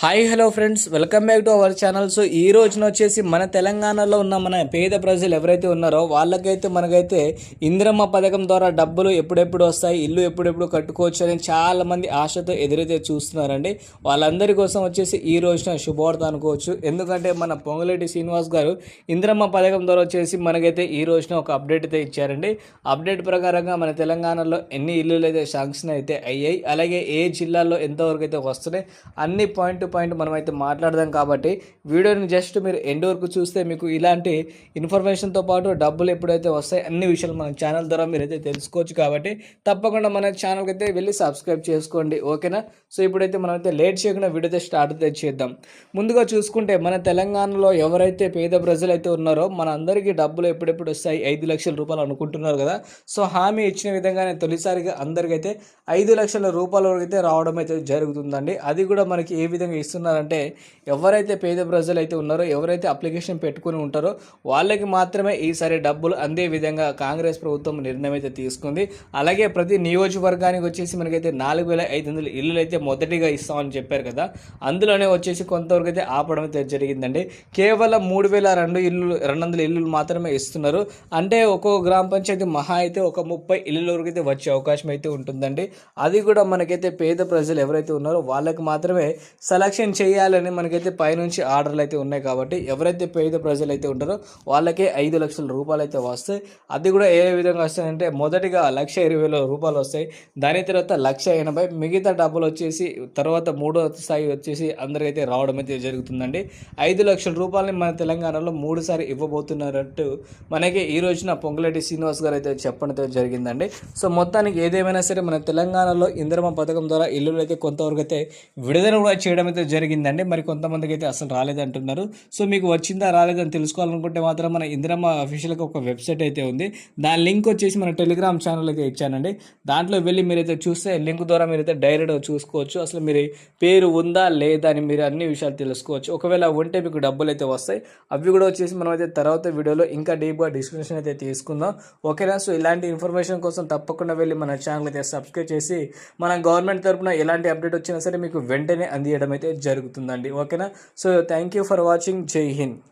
Hi hello friends welcome back to our channel so ఈ రోజున వచ్చేసి మన తెలంగాణలో ఉన్న మన పేద ప్రజలు ఎవరైతే ఉన్నారో వాళ్ళకైతే మనకైతే ఇందిరమ్మ పథకం ద్వారా డబ్బులు ఎప్పుడెప్పుడు వస్తాయి ఇల్లు ఎప్పుడెప్పుడు కట్టుకోవచ్చు అని చాలామంది ఆశతో ఎదురైతే చూస్తున్నారండి. వాళ్ళందరి కోసం వచ్చేసి ఈ రోజున శుభవార్త అనుకోవచ్చు. ఎందుకంటే మన పొంగులేటి శ్రీనివాస్ గారు ఇందిరమ్మ పథకం ద్వారా వచ్చేసి మనకైతే ఈ రోజున ఒక అప్డేట్ అయితే ఇచ్చారండి. అప్డేట్ ప్రకారంగా మన తెలంగాణలో ఎన్ని ఇల్లులు అయితే శాంక్షన్ అయితే అయ్యాయి అలాగే ఏ జిల్లాలో ఎంతవరకు అయితే వస్తున్నాయి అన్ని పాయింట్ పాయింట్ మనం అయితే మాట్లాడదాం కాబట్టి వీడియోని జస్ట్ మీరు ఎండ్ వరకు చూస్తే మీకు ఇలాంటి ఇన్ఫర్మేషన్తో పాటు డబ్బులు ఎప్పుడైతే వస్తాయి అన్ని విషయాలు మన ఛానల్ ద్వారా మీరైతే తెలుసుకోవచ్చు కాబట్టి తప్పకుండా మన ఛానల్కి అయితే వెళ్ళి సబ్స్క్రైబ్ చేసుకోండి ఓకేనా సో ఇప్పుడైతే మనం అయితే లేట్ చేయకుండా వీడియో అయితే స్టార్ట్ అయితే చేద్దాం. ముందుగా చూసుకుంటే మన తెలంగాణలో ఎవరైతే పేద ప్రజలు అయితే ఉన్నారో మన అందరికీ డబ్బులు ఎప్పుడెప్పుడు వస్తాయి? ఐదు లక్షల రూపాయలు అనుకుంటున్నారు కదా? సో హామీ ఇచ్చిన విధంగానే తొలిసారిగా అందరికైతే ఐదు లక్షల రూపాయల వరకు అయితే రావడం అయితే జరుగుతుందండి. అది కూడా మనకి ఏ విధంగా ఇస్తున్నారంటే ఎవరైతే పేద ప్రజలు అయితే ఉన్నారో ఎవరైతే అప్లికేషన్ పెట్టుకుని ఉంటారో వాళ్ళకి మాత్రమే ఈసారి డబ్బులు అందే విధంగా కాంగ్రెస్ ప్రభుత్వం నిర్ణయం అయితే తీసుకుంది. అలాగే ప్రతి నియోజకవర్గానికి వచ్చేసి మనకైతే నాలుగు వేల ఐదు వందల ఇల్లులు అయితే మొదటిగా ఇస్తామని చెప్పారు కదా. అందులోనే వచ్చేసి కొంతవరకు అయితే ఆపడం అయితే జరిగిందండి. కేవలం మూడు వేల రెండు ఇల్లు రెండు వందల ఇల్లులు మాత్రమే ఇస్తున్నారు. అంటే ఒక్కో గ్రామ పంచాయతీ మహా అయితే ఒక ముప్పై ఇల్లుల వరకు అయితే వచ్చే అవకాశం అయితే ఉంటుందండి. అది కూడా మనకైతే పేద ప్రజలు ఎవరైతే ఉన్నారో వాళ్ళకి మాత్రమే యాక్షన్ చేయాలని మనకైతే పైనుంచి ఆర్డర్లు అయితే ఉన్నాయి కాబట్టి ఎవరైతే పేద ప్రజలు అయితే ఉంటారో వాళ్ళకే ఐదు లక్షల రూపాయలు అయితే వస్తాయి. అది కూడా ఏ విధంగా వస్తాయంటే మొదటిగా లక్ష ఇరవై వేల రూపాయలు వస్తాయి. దాని తర్వాత లక్ష ఎనభై మిగతా డబ్బులు వచ్చేసి తర్వాత మూడో స్థాయి వచ్చేసి అందరికైతే రావడం అయితే జరుగుతుందండి. ఐదు లక్షల రూపాయలని మన తెలంగాణలో మూడుసారి ఇవ్వబోతున్నారంటూ మనకి ఈ రోజున పొంగులేటి శ్రీనివాస్ గారు అయితే చెప్పడం అయితే జరిగిందండి. సో మొత్తానికి ఏదేమైనా సరే మన తెలంగాణలో ఇందిరమ్మ పథకం ద్వారా ఇల్లులు అయితే కొంతవరకు అయితే విడుదల కూడా చేయడం అయితే జరిగిందండి. మరి కొంతమందికి అయితే అసలు రాలేదంటున్నారు. సో మీకు వచ్చిందా రాలేదని తెలుసుకోవాలనుకుంటే మాత్రం మన ఇందిరమ్మ అఫీషియల్గా ఒక వెబ్సైట్ అయితే ఉంది. దాని లింక్ వచ్చేసి మన టెలిగ్రామ్ ఛానల్ అయితే ఇచ్చానండి. దాంట్లో వెళ్ళి మీరైతే చూస్తే లింక్ ద్వారా మీరైతే డైరెక్ట్గా చూసుకోవచ్చు. అసలు మీరు పేరు ఉందా లేదా అని మీరు అన్ని విషయాలు తెలుసుకోవచ్చు. ఒకవేళ ఉంటే మీకు డబ్బులు అయితే వస్తాయి. అవి కూడా వచ్చేసి మనం అయితే తర్వాత వీడియోలో ఇంకా డీప్గా డిస్క్రిప్షన్ అయితే తీసుకుందాం. ఓకేనా? సో ఇలాంటి ఇన్ఫర్మేషన్ కోసం తప్పకుండా వెళ్ళి మన ఛానల్ అయితే సబ్స్క్రైబ్ చేసి మన గవర్నమెంట్ తరపున ఎలాంటి అప్డేట్ వచ్చినా సరే మీకు వెంటనే అందియడం అయితే జరుగుతుందండి. ఓకేనా? So thank you for watching. Jai Hind.